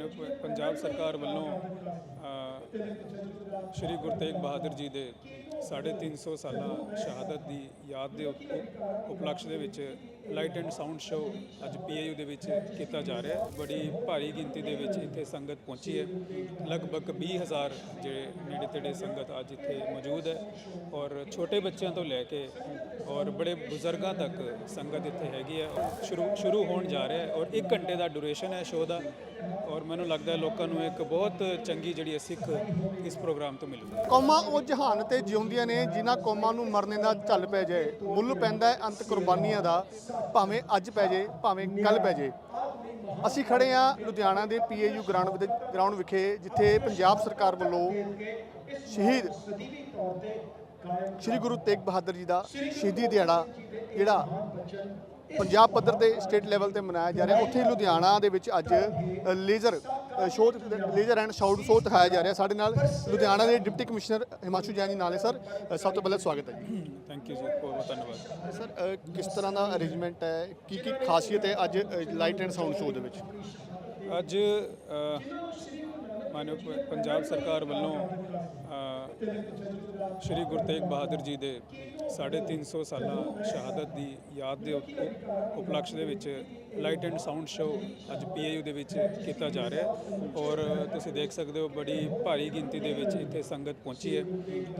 ਮਾਨਯੋਗ ਪੰਜਾਬ ਸਰਕਾਰ ਵੱਲੋਂ ਸ਼੍ਰੀ ਗੁਰੂ ਤੇਗ ਬਹਾਦਰ ਜੀ ਦੇ 350 ਸਾਲਾ ਸ਼ਹਾਦਤ ਦੀ ਯਾਦ ਦੇ ਉਪ- ਉਪ- ਉਪਲਕਸ਼ ਦੇ ਵਿੱਚ ਲਾਈਟ ਐਂਡ ਸਾਊਂਡ ਸ਼ੋਅ ਅੱਜ ਪੀਏਯੂ ਦੇ ਵਿੱਚ ਕੀਤਾ ਜਾ ਰਿਹਾ ਹੈ। ਬੜੀ ਭਾਰੀ ਗਿਣਤੀ ਦੇ ਵਿੱਚ ਇੱਥੇ ਸੰਗਤ ਪਹੁੰਚੀ ਹੈ। ਲਗਭਗ 20000 ਜਿਹੜੇ ਨੇੜੇ ਤੇੜੇ ਸੰਗਤ ਅੱਜ ਇੱਥੇ ਮੌਜੂਦ ਹੈ ਔਰ ਛੋਟੇ ਬੱਚਿਆਂ ਤੋਂ ਲੈ ਕੇ ਔਰ ਬੜੇ ਬਜ਼ੁਰਗਾਂ ਤੱਕ ਸੰਗਤ ਇੱਥੇ ਹੈਗੀ ਹੈ। ਔਰ ਸ਼ੁਰੂ ਸ਼ੁਰੂ ਹੋਣ ਜਾ ਰਿਹਾ ਹੈ ਔਰ 1 ਘੰਟੇ ਦਾ ਡਿਊਰੇਸ਼ਨ ਹੈ ਸ਼ੋਅ ਦਾ ਔਰ ਮੈਨੂੰ ਲੱਗਦਾ ਹੈ ਲੋਕਾਂ ਨੂੰ ਇੱਕ ਬਹੁਤ ਚੰਗੀ ਜਿਹੜੀ ਹੈ ਸਿੱਖ ਇਸ ਪ੍ਰੋਗਰਾਮ ਤੋਂ ਮਿਲੂਗੀ ਕੌਮਾਂ ਉਹ ਜਹਾਨ ਤੇ ਜਿਉਂਦੀਆਂ ਨੇ ਜਿਨ੍ਹਾਂ ਕੌਮਾਂ ਨੂੰ ਮਰਨੇ ਦਾ ਝੱਲ ਪੈ ਜਾਏ। ਮੁੱਲ ਪੈਂਦਾ ਹੈ ਅੰਤ ਕੁਰਬਾਨੀਆਂ ਦਾ, ਭਾਵੇਂ ਅੱਜ ਪੈ ਜਾਏ, ਭਾਵੇਂ ਕੱਲ ਪੈ ਜਾਏ। ਅਸੀਂ ਖੜੇ ਆ ਲੁਧਿਆਣਾ ਦੇ ਪੀਏਯੂ ਗਰਾਊਂਡ ਗਰਾਊਂਡ ਵਿਖੇ, ਜਿੱਥੇ ਪੰਜਾਬ ਸਰਕਾਰ ਵੱਲੋਂ ਸ਼ਹੀਦ ਸ਼੍ਰੀ ਗੁਰੂ ਤੇਗ ਬਹਾਦਰ ਜੀ ਦਾ ਸ਼ਹੀਦੀ ਦਿਹਾੜਾ, ਜਿਹੜਾ ਪੰਜਾਬ ਪੱਧਰ ਤੇ ਸਟੇਟ ਲੈਵਲ ਤੇ ਮਨਾਇਆ ਜਾ ਰਿਹਾ। ਉੱਥੇ ਲੁਧਿਆਣਾ ਦੇ ਵਿੱਚ ਅੱਜ laser show laser and sound show ਦਿਖਾਇਆ ਜਾ ਰਿਹਾ। ਸਾਡੇ ਨਾਲ ਲੁਧਿਆਣਾ ਦੇ ਡਿਪਟੀ ਕਮਿਸ਼ਨਰ ਹਿਮਾਂਸ਼ੂ ਜੈਨ ਜੀ ਨਾਲ ਹੈ ਸਰ। ਸਭ ਤੋਂ ਪਹਿਲਾਂ ਸਵਾਗਤ ਹੈ ਜੀ। ਥੈਂਕ ਯੂ ਜੀ ਬਹੁਤ ਬਹੁਤ ਧੰਨਵਾਦ। ਸਰ ਕਿਸ ਤਰ੍ਹਾਂ ਦਾ ਅਰੇਂਜਮੈਂਟ ਹੈ? ਕੀ ਕੀ ਖਾਸੀਅਤ ਹੈ ਅੱਜ ਲਾਈਟ ਐਂਡ ਸਾਊਂਡ ਸ਼ੋਅ ਦੇ ਵਿੱਚ? ਅੱਜ ਮਾਨਯੋਗ ਪੰਜਾਬ ਸਰਕਾਰ ਵੱਲੋਂ ਸ਼੍ਰੀ ਗੁਰੂ ਤੇਗ ਬਹਾਦਰ ਜੀ ਦੇ 350 ਸਾਲਾ ਸ਼ਹਾਦਤ ਦੀ ਯਾਦ ਦੇ ਉਪਲਕਸ਼ ਦੇ ਵਿੱਚ ਲਾਈਟ ਐਂਡ ਸਾਊਂਡ ਸ਼ੋਅ ਅੱਜ ਪੀਏਯੂ ਦੇ ਵਿੱਚ ਕੀਤਾ ਜਾ ਰਿਹਾ ਹੈ। ਔਰ ਤੁਸੀਂ ਦੇਖ ਸਕਦੇ ਹੋ ਬੜੀ ਭਾਰੀ ਗਿਣਤੀ ਦੇ ਵਿੱਚ ਇੱਥੇ ਸੰਗਤ ਪਹੁੰਚੀ ਹੈ।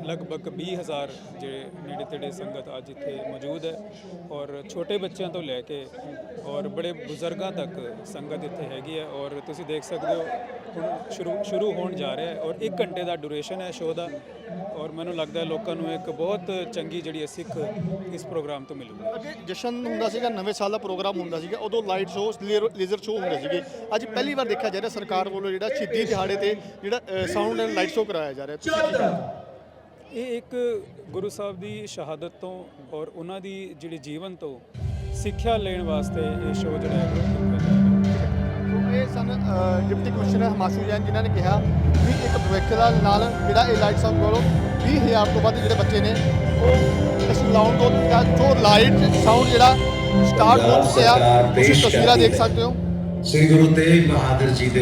ਲਗਭਗ 20000 ਜਿਹੜੇ ਨੇੜੇ ਤੇੜੇ ਸੰਗਤ ਅੱਜ ਇੱਥੇ ਮੌਜੂਦ ਹੈ ਔਰ ਛੋਟੇ ਬੱਚਿਆਂ ਤੋਂ ਲੈ ਕੇ ਔਰ ਬੜੇ ਬਜ਼ੁਰਗਾਂ ਤੱਕ ਸੰਗਤ ਇੱਥੇ ਹੈਗੀ ਹੈ। ਔਰ ਤੁਸੀਂ ਦੇਖ ਸਕਦੇ ਹੋ ਹੁਣ ਸ਼ੁਰੂ ਸ਼ੁਰੂ ਹੋਣ ਜਾ ਰਿਹਾ ਹੈ ਔਰ 1 ਘੰਟੇ ਦਾ ਡਿਊਰੇਸ਼ਨ ਹੈ ਸ਼ੋਅ ਦਾ। ਔਰ ਮੈਨੂੰ ਲੱਗਦਾ ਹੈ ਲੋਕਾਂ ਨੂੰ ਇੱਕ ਬਹੁਤ ਚੰਗੀ ਜਿਹੜੀ ਹੈ ਸਿੱਖ ਇਸ ਪ੍ਰੋਗਰਾਮ ਤੋਂ ਮਿਲੂਗੀ। ਅੱਗੇ ਜਸ਼ਨ ਹੁੰਦਾ ਸੀਗਾ ਨਵੇਂ ਸਾਲ ਦਾ ਪ੍ਰੋਗਰਾਮ ਹੁੰਦਾ ਸੀਗਾ ਉਦੋਂ ਲਾਈਟ ਸ਼ੋਅ ਲੇਜ਼ਰ ਸ਼ੋਅ ਹੁੰਦੇ ਸੀਗੇ। ਅੱਜ ਪਹਿਲੀ ਵਾਰ ਦੇਖਿਆ ਜਾ ਰਿਹਾ ਸਰਕਾਰ ਵੱਲੋਂ ਜਿਹੜਾ ਸ਼ਹੀਦੀ ਦਿਹਾੜੇ ਤੇ ਜਿਹੜਾ ਸਾਊਂਡ ਐਂਡ ਲਾਈਟ ਸ਼ੋਅ ਕਰਾਇਆ ਜਾ ਰਿਹਾ? ਇਹ ਇੱਕ ਗੁਰੂ ਸਾਹਿਬ ਦੀ ਸ਼ਹਾਦਤ ਤੋਂ ਔਰ ਉਹਨਾਂ ਦੀ ਜਿਹੜੀ ਜੀਵਨ ਤੋਂ ਸਿੱਖਿਆ ਲੈਣ ਵਾਸਤੇ ਇਹ ਸ਼ੋਅ ਜਿਹੜਾ ਹੈ ਇਹ ਸਨ ਡਿਪਟੀ ਕਮਿਸ਼ਨਰ ਹਿਮਾਸ਼ੂ ਜੈਨ ਜਿਨ੍ਹਾਂ ਨੇ ਕਿਹਾ ਵੀ ਇੱਕ ਭਵਿੱਖ ਦਾ ਨਾਲ ਜਿਹੜਾ ਇਹ ਲਾਈਟ ਸਾਊਂਡ ਕੋਲੋਂ 20000 ਤੋਂ ਵੱਧ ਜਿਹੜੇ ਬੱਚੇ ਨੇ ਉਹ ਇਸ ਲਾਉਣ ਤੋਂ ਜੋ ਲਾਈਟ ਸਾਊਂਡ ਜਿਹੜਾ ਸਟਾਰਟ ਹੋ ਚੁੱਕਿਆ ਤੁਸੀਂ ਤਸਵੀਰਾਂ ਦੇਖ ਸਕਦੇ ਹੋ। ਸ੍ਰੀ ਗੁਰੂ ਤੇਗ ਬਹਾਦਰ ਜੀ ਦੇ